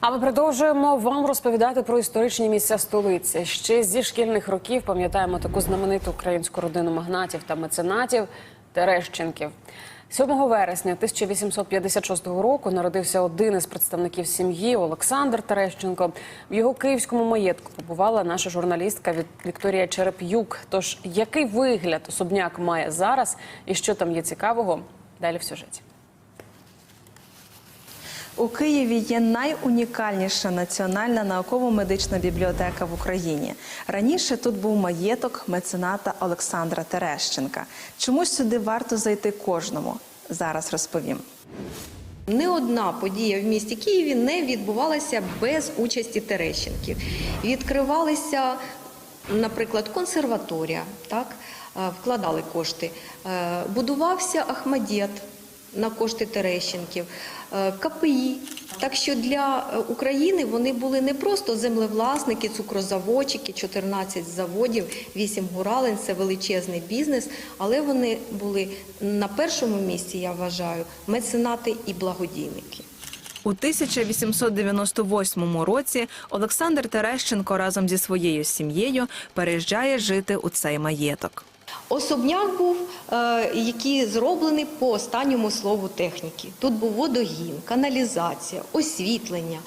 А ми продовжуємо вам розповідати про історичні місця столиці. Ще зі шкільних років пам'ятаємо таку знамениту українську родину магнатів та меценатів Терещенків. 7 вересня 1856 року народився один із представників сім'ї Олександр Терещенко. В його київському маєтку побувала наша журналістка Вік- Вікторія Череп'юк. Тож який вигляд особняк має зараз і що там є цікавого? Далі в сюжеті. У Києві є найунікальніша національна науково-медична бібліотека в Україні. Раніше тут був маєток мецената Олександра Терещенка. Чому сюди варто зайти кожному? Зараз розповім. Не одна подія в місті Києві не відбувалася без участі Терещенків. Відкривалися, наприклад, консерваторія, так, вкладали кошти. Е, Будувався Ахмадєт на кошти Терещенків, е, КПІ. Так що для е, України вони були не просто землевласники, цукрозаводчики, 14 заводів, 8 гуралень це величезний бізнес, але вони були на першому місці, я вважаю, меценати і благодійники. У 1898 році Олександр Терещенко разом зі своєю сім'єю переїжджає жити у цей маєток. Особняк був, е, який зроблений по останньому слову техніки. Тут був водогін, каналізація, освітлення,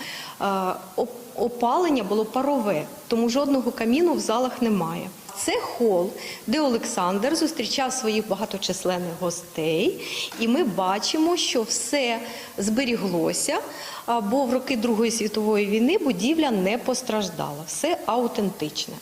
е, опалення було парове, тому жодного каміну в залах немає. Це хол, де Олександр зустрічав своїх багаточисленних гостей, і ми бачимо, що все зберіглося, бо в роки Другої світової війни будівля не постраждала. Все аутентичне.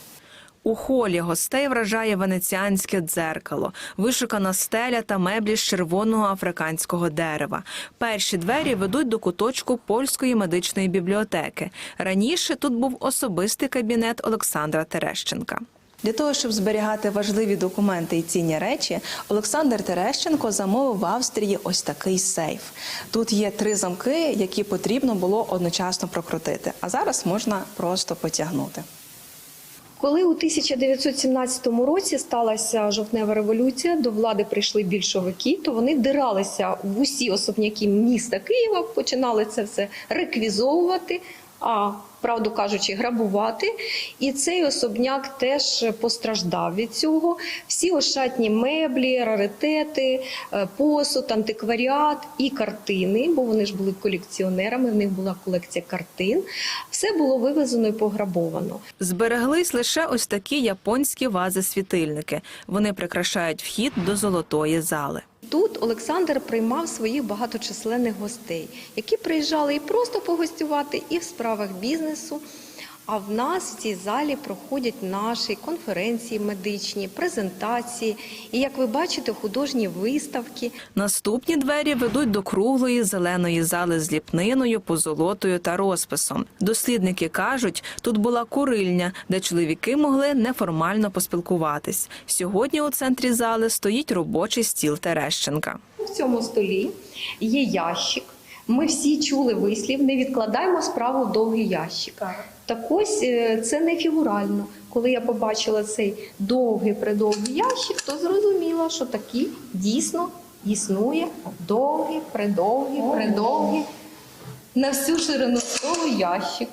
У холі гостей вражає венеціанське дзеркало, вишукана стеля та меблі з червоного африканського дерева. Перші двері ведуть до куточку польської медичної бібліотеки. Раніше тут був особистий кабінет Олександра Терещенка. Для того, щоб зберігати важливі документи і цінні речі, Олександр Терещенко замовив в Австрії ось такий сейф. Тут є три замки, які потрібно було одночасно прокрутити. А зараз можна просто потягнути. Коли у 1917 році сталася жовтнева революція, до влади прийшли більшовики, то вони диралися в усі особняки міста Києва, починали це все реквізовувати, а правду кажучи, грабувати. І цей особняк теж постраждав від цього. Всі ошатні меблі, раритети, е, посуд, антикваріат і картини, бо вони ж були колекціонерами, в них була колекція картин. Все було вивезено і пограбовано. Збереглись лише ось такі японські вази-світильники. Вони прикрашають вхід до золотої зали. Тут Олександр приймав своїх багаточисленних гостей, які приїжджали і просто погостювати, і в справах бізнесу. А в нас в цій залі проходять наші конференції медичні, презентації, і як ви бачите, художні виставки. Наступні двері ведуть до круглої зеленої зали з ліпниною, позолотою та розписом. Дослідники кажуть, тут була курильня, де чоловіки могли неформально поспілкуватись. Сьогодні у центрі зали стоїть робочий стіл Терещенка. В цьому столі є ящик. Ми всі чули вислів, не відкладаємо справу в довгий ящик. Так ось е, це не фігурально. Коли я побачила цей довгий придовгий ящик, то зрозуміла, що такий дійсно існує довгий, придовгий, придовгий на всю ширину столу ящик.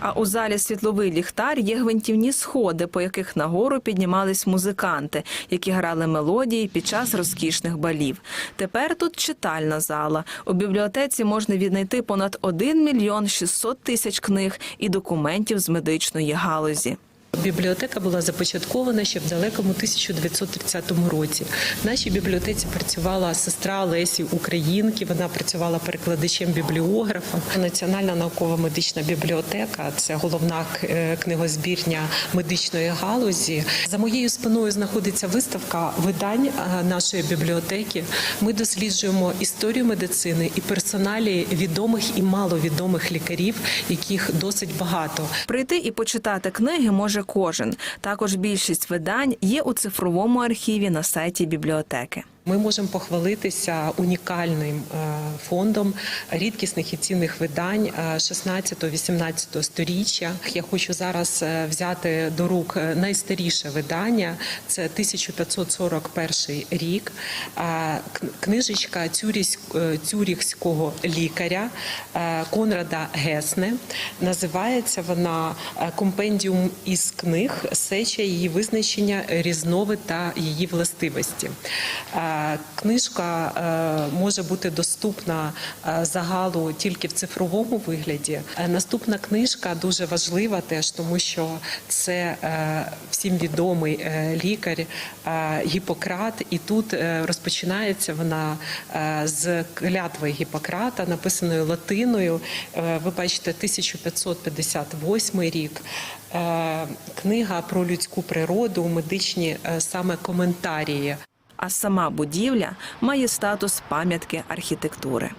А у залі світловий ліхтар є гвинтівні сходи, по яких нагору піднімались музиканти, які грали мелодії під час розкішних балів. Тепер тут читальна зала. У бібліотеці можна віднайти понад 1 мільйон 600 тисяч книг і документів з медичної галузі. Бібліотека була започаткована ще в далекому 1930 році. В нашій бібліотеці працювала сестра Лесі Українки. Вона працювала перекладачем бібліографом. Національна наукова медична бібліотека це головна е, книгозбірня медичної галузі. За моєю спиною знаходиться виставка видань е, нашої бібліотеки. Ми досліджуємо історію медицини і персоналі відомих і маловідомих лікарів, яких досить багато. Прийти і почитати книги може кожен. Також більшість видань є у цифровому архіві на сайті бібліотеки. Ми можемо похвалитися унікальним е, фондом рідкісних і цінних видань е, 16-18 сторіччя. Я хочу зараз е, взяти до рук е, найстаріше видання. Це 1541 рік. Е, Книжечка е, цюріхського лікаря е, Конрада Гесне. Називається вона е, компендіум із книг, сеча її визначення, різновид та її властивості. Книжка е, може бути доступна е, загалу тільки в цифровому вигляді. Е, Наступна книжка дуже важлива теж, тому що це всім відомий лікар Гіппократ, і тут розпочинається вона з клятви Гіппократа, написаною латиною. Ви бачите, 1558 рік. Книга про людську природу, медичні саме коментарії. А сама будівля має статус пам'ятки архітектури.